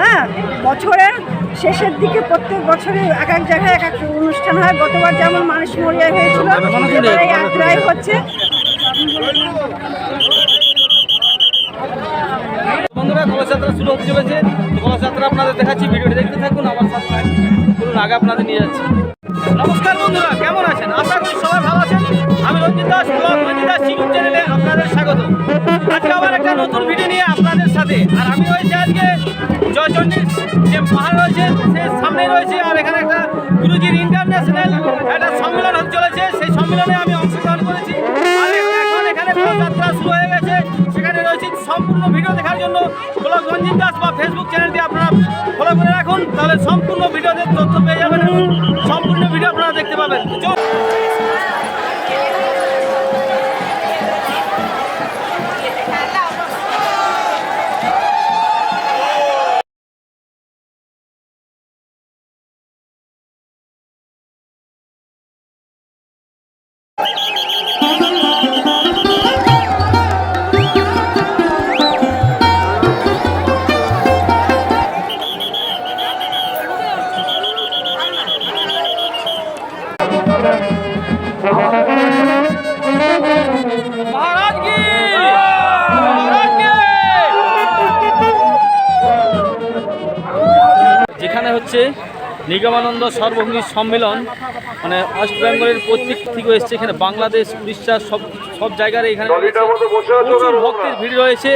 হ্যাঁ বছরের শেষের দিকে প্রত্যেক বছরে এক এক জায়গায় এক এক অনুষ্ঠান হয়। গতবার যেমন মানুষ মরিয়া হয়েছিল এবারে একটাই হচ্ছে। বন্ধুরা কলসযাত্রা শুরু হতে চলেছে। কলসযাত্রা আপনাদের দেখাচ্ছি ভিডিওটি দেখতে থাকুন আমার সাথে চলুন আগে আপনাদের নিয়ে যাচ্ছি। নমস্কার বন্ধুরা কেমন আছেন? আশা করি সবাই ভালো আছেন। আমি রঞ্জিত দাস ব্লগ রঞ্জিত দাস ইউটিউব চ্যানেলে আপনাদের স্বাগত। সাথে। আর আমি রয়েছে আজকে জয়চন্ডীর যে পাহাড় রয়েছে, সে সামনে রয়েছে। আর এখানে একটা গুরুজির ইন্টারন্যাশনাল একটা সম্মেলন চলেছে। সেই সম্মেলনে আমি অংশগ্রহণ করেছি। আর এখন এখানে যাত্রা শুরু হয়ে গেছে। সেখানে রয়েছে সম্পূর্ণ ভিডিও দেখার জন্য ব্লগ রঞ্জিত দাস বা ফেসবুক চ্যানেলটি আপনারা ফলো করে রাখুন। তাহলে সম্পূর্ণ ভিডিওতে তথ্য পেয়ে যাবেন। সম্পূর্ণ ভিডিও আপনারা দেখতে পাবেন। নিগমানন্দ সর্বভূমি সম্মেলন মানে ওয়েস্ট বেঙ্গলের প্রত্যেক থেকে এসছে এখানে বাংলাদেশ উড়িষ্যা সব সব জায়গার এখানে প্রচুর ভক্তের ভিড় রয়েছে।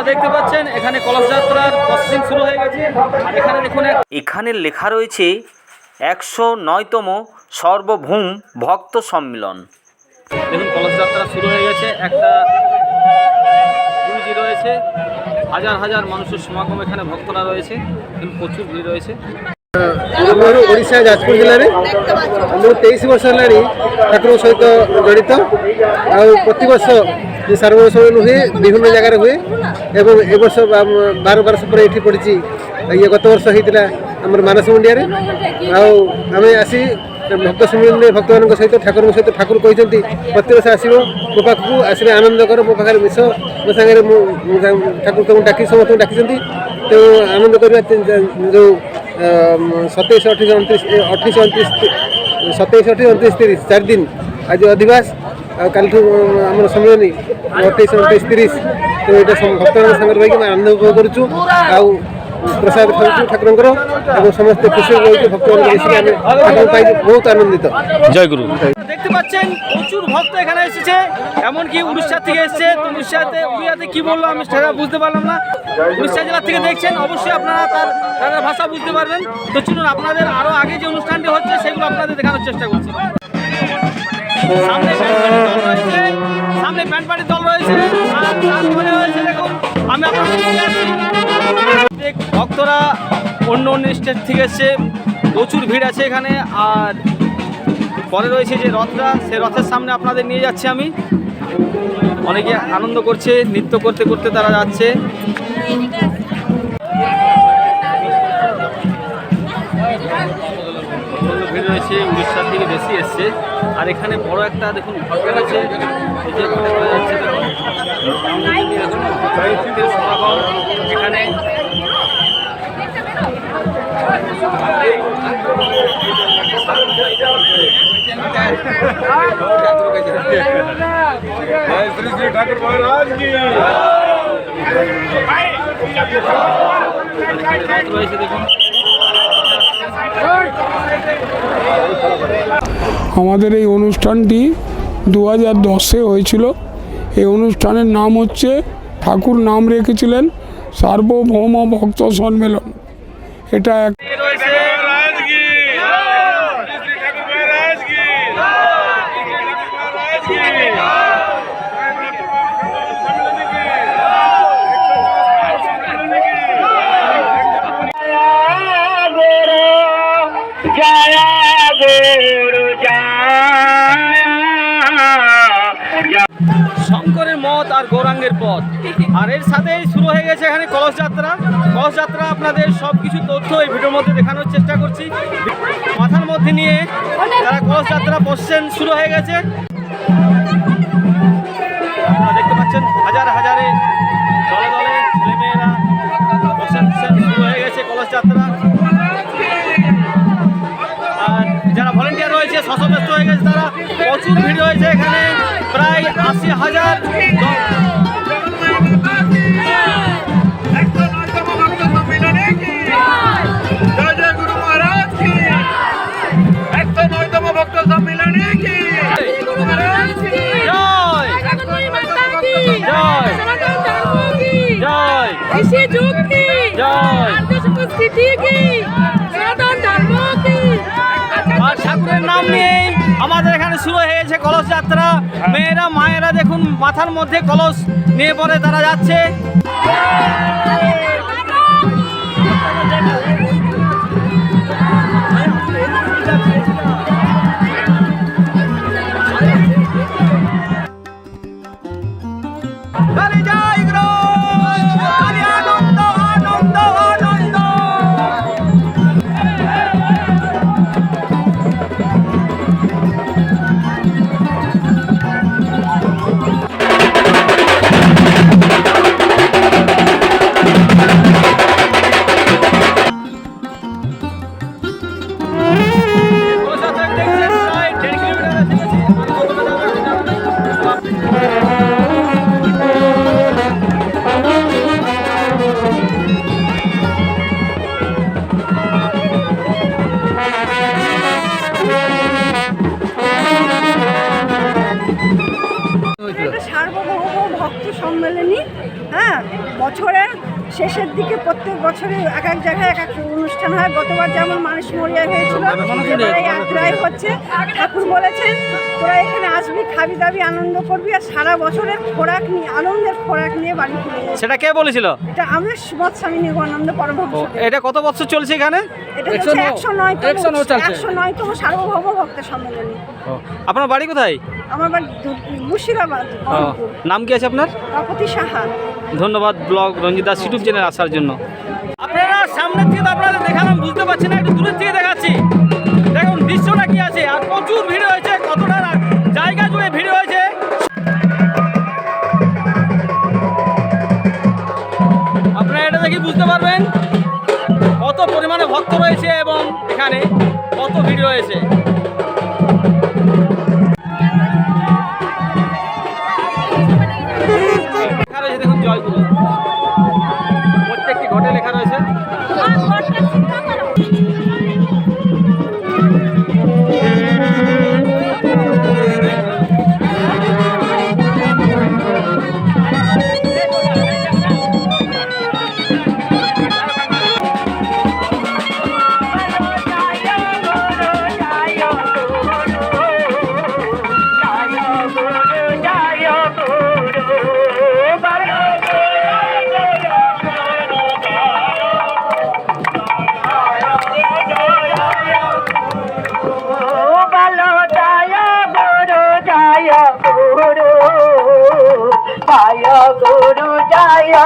আপনারা দেখতে পাচ্ছেন এখানে কলস যাত্রার প্রসেসিং শুরু হয়ে গেছে আর এখানে দেখুন এক এখানে লেখা রয়েছে একশো নয়তম সর্বভৌম ভক্ত সম্মেলন দেখুন কলস যাত্রা শুরু হয়ে গেছে একটা গুরুজি রয়েছে হাজার হাজার মানুষের সমাগম এখানে ভক্তরা রয়েছে কিন্তু প্রচুর ভিড় রয়েছে ଆମର ଓଡ଼ିଶା ଯାଜପୁର ଜିଲ୍ଲାରେ ଆମର ତେଇଶ ବର୍ଷ ହେଲାଣି ଠାକୁରଙ୍କ ସହିତ ଜଡ଼ିତ ଆଉ ପ୍ରତିବର୍ଷ ଯେ ସାର୍ବଭୌମ ସମ୍ମିଳନୀ ହୁଏ ବିଭିନ୍ନ ଜାଗାରେ ହୁଏ ଏବଂ ଏ ବର୍ଷ ବା- ବାର ବର୍ଷ ପରେ ଏଠି ପଡ଼ିଛି ଇଏ ଗତ ବର୍ଷ ହେଇଥିଲା ଆମର ମାନସ ମୁଣ୍ଡିଆରେ ଆଉ ଆମେ ଆସି ଭକ୍ତ ସମ୍ମିଳନୀରେ ଭକ୍ତମାନଙ୍କ ସହିତ ଠାକୁରଙ୍କ ସହିତ ଠାକୁର କହିଛନ୍ତି ପ୍ରତିବର୍ଷ ଆସିବ ମୋ ପାଖକୁ ଆସିଲେ ଆନନ୍ଦ କର ମୋ ପାଖରେ ମିଶ ମୋ ସାଙ୍ଗରେ ମୁଁ ମୁଁ ଠାକୁର ତମକୁ ଡାକି ସମସ୍ତଙ୍କୁ ଡାକିଛନ୍ତି ତେଣୁ ଆନନ୍ଦ କରିବା ଯେଉଁ ସତେଇଶ ଅଠେଇଶ ଅଣତିରିଶ ଏ ଅଠେଇଶ ଅଣତିରିଶ ସତେଇଶ ଅଠେଇଶ ଅଣତିରିଶ ତିରିଶ ଚାରି ଦିନ ଆଜି ଅଧିବାସ কালঠু আমার সময় নেই। ଅଠେଇଶ ଅଠେଇଶ ତିରିଶ ତ ଏଇଟା ଭକ୍ତମାନଙ୍କ ସାଙ୍ଗରେ ରହିକି ଆମେ ଆନନ୍ଦ ଉପଭୋଗ କରୁଛୁ ଆଉ ପ୍ରସାଦ ଖାଉଛୁ ଠାକୁରଙ୍କର ଏବଂ ସମସ୍ତେ ଖୁସି ରହିଛୁ ভক্তମାନଙ୍କ ମିଶିକି ଆମେ ଠାକୁରଙ୍କ ପାଇଁ ବହୁତ ଆନନ୍ଦିତ জয় গুরু। ভক্ত এখানে এসেছে। এমনকি উড়িষ্যা থেকে এসেছে। তো উড়িষ্যাতে উড়িয়াতে কি বলল আমি সেটা বুঝতে পারলাম না। উড়িষ্যা জেলা থেকে দেখছেন অবশ্যই আপনারা তার তাদের ভাষা বুঝতে পারবেন। তো চলুন আপনাদের আরও আগে যে অনুষ্ঠানটি হচ্ছে সেগুলো আপনাদের দেখানোর চেষ্টা করছি। সামনে রয়েছে, সামনে পার্টির দল রয়েছে ভক্তরা অন্য অন্য স্টেট থেকে এসছে, প্রচুর ভিড় আছে এখানে, আর পরে রয়েছে যে রথটা সে রথের সামনে আপনাদের নিয়ে যাচ্ছি আমি। অনেকে আনন্দ করছে, নৃত্য করতে করতে তারা যাচ্ছে। ভিড় রয়েছে থেকে বেশি এসছে। আর এখানে বড় একটা দেখুন ঘটনা আছে এখানে দেখুন। আমাদের এই অনুষ্ঠানটি দু হাজার দশে হয়েছিল। এই অনুষ্ঠানের নাম হচ্ছে ঠাকুর নাম রেখেছিলেন সার্বভৌম ভক্ত সম্মেলন। এটা এক শঙ্করের মত আর গৌরাঙ্গের পথ। আর এর সাথেই শুরু হয়ে গেছে এখানে কলস যাত্রা কলস যাত্রা আপনাদের সব কিছু তথ্য এই ভিডিওর মধ্যে দেখানোর চেষ্টা করছি। মাথার মধ্যে নিয়ে তারা কলস যাত্রা বসছেন শুরু হয়ে গেছে। কৃষি যুগ কি? সংস্কৃতি কি? সনাতন ধর্ম কি? আর ঠাকুরের নাম নিয়েই আমাদের এখানে শুরু হয়েছে কলস যাত্রা। মেয়েরা মায়েরা দেখুন মাথার মধ্যে কলস নিয়ে পরে তারা যাচ্ছে। সম্মেলনী হ্যাঁ বছরের শেষের দিকে প্রত্যেক বছরে এক এক জায়গায় এক এক অনুষ্ঠান হয়। গতবার যেমন মানুষ মরিয়া হয়েছিল এবারে যাত্রাই হচ্ছে। ঠাকুর বলেছেন তোরা এখানে আসবি খাবি দাবি আনন্দ করবি আর সারা বছরের খোরাক নিয়ে আনন্দের খোরাক নিয়ে বাড়ি ফিরে সেটা কে বলেছিল? এটা আমরা সুমত স্বামী নিগমানন্দ পরমহংস। ও, এটা কত বছর চলছে এখানে? এটা হচ্ছে একশো নয় একশো নয়তম সার্বভৌম ভক্ত সম্মেলনী। আপনার বাড়ি কোথায়? আমার বাড়ি মুর্শিদাবাদ ও, নাম কি আছে আপনার? তপতি সাহা। ধন্যবাদ blog Ranjit Das YouTube channel আসার জন্য। আপনারা সামনের থেকে তো আপনাদের দেখালাম বুঝতে পারছি না একটু দূরের থেকে দেখাচ্ছি। দেখুন দৃশ্যটা কি আছে? আর প্রচুর ভিড় হয়েছে কতটা জায়গা জুড়ে ভিড় হয়েছে। আপনারা এটা দেখে বুঝতে পারবেন কত পরিমাণে ভক্ত রয়েছে এবং এখানে কত ভিড় রয়েছে। জয়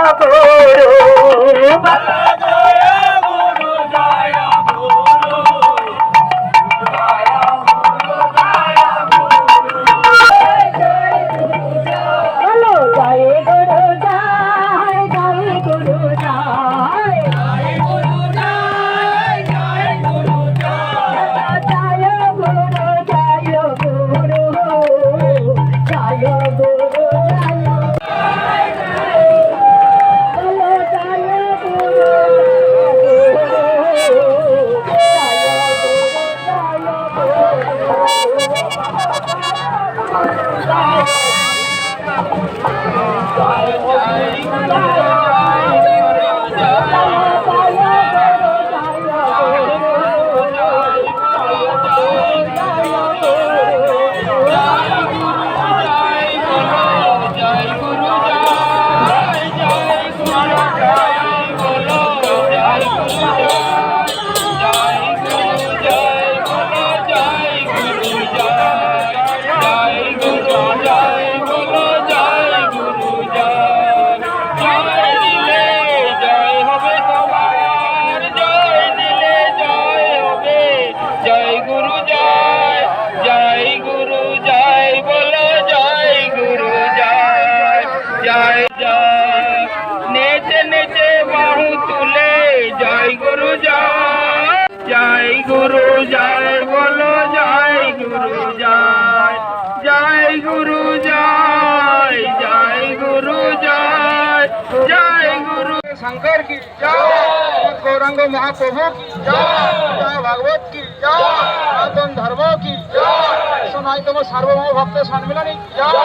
গুরু জয়, বলো জয় গুরু জয় জয় গুরু জয় জয় গুরু জয় জয় গুরু শঙ্কর কি জয়, গৌরাঙ্গ মহাপ্রভু কি জয় জয় ভাগবত কি জয়, সনাতন ধর্ম কি জয় সোনাইতম সার্বভৌম ভক্ত সম্মিলনী জয়,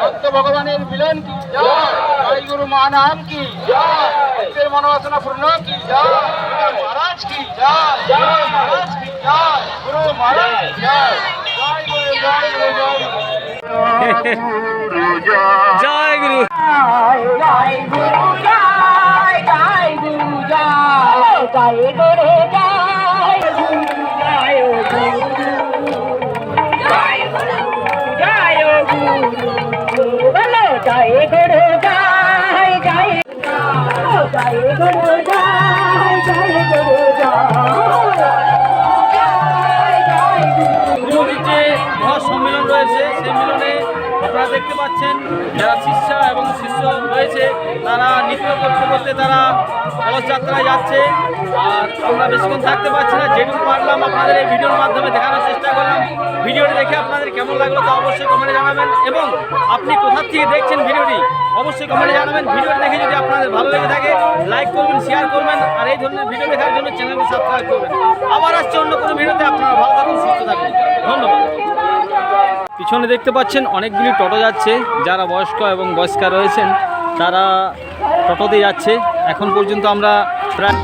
ভক্ত ভগবানের মিলন কি জয় জয় গুরু মহানাম কি জয় মনোবাসনা পূর্ণ কি জয় মহারাজ কি জয় জয় মহারাজ কি জয় গুরু মহারাজ জয় জয় গুরু জয় গুরু জয় গুরু জয় জয় গুরু পুরীর আপনারা দেখতে পাচ্ছেন যারা শিষ্য এবং শিষ্য রয়েছে, তারা নৃত্য করতে করতে তারা কলসযাত্রায় যাচ্ছে। আর আমরা বেশিক্ষণ থাকতে পারছি না, যেটুকু পারলাম আপনাদের এই ভিডিওর মাধ্যমে দেখানোর চেষ্টা করলাম। ভিডিওটি দেখে আপনাদের কেমন লাগল তা অবশ্যই কমেন্টে জানাবেন। এবং আপনি কোথা থেকে দেখছেন ভিডিওটি, অবশ্যই কমেন্টে জানাবেন। ভিডিওটি দেখে যদি আপনাদের ভালো লেগে থাকে লাইক করবেন শেয়ার করবেন, আর এই ধরনের ভিডিও দেখার জন্য চ্যানেলটি সাবস্ক্রাইব করবেন। আবার আসছে অন্য কোনো ভিডিওতে, আপনারা ভালো থাকুন, সুস্থ থাকুন। ধন্যবাদ। পিছনে দেখতে পাচ্ছেন অনেকগুলি টোটো যাচ্ছে। যারা বয়স্ক এবং বয়স্কা রয়েছেন, তারা টোটোতে যাচ্ছে। এখন পর্যন্ত আমরা প্রায়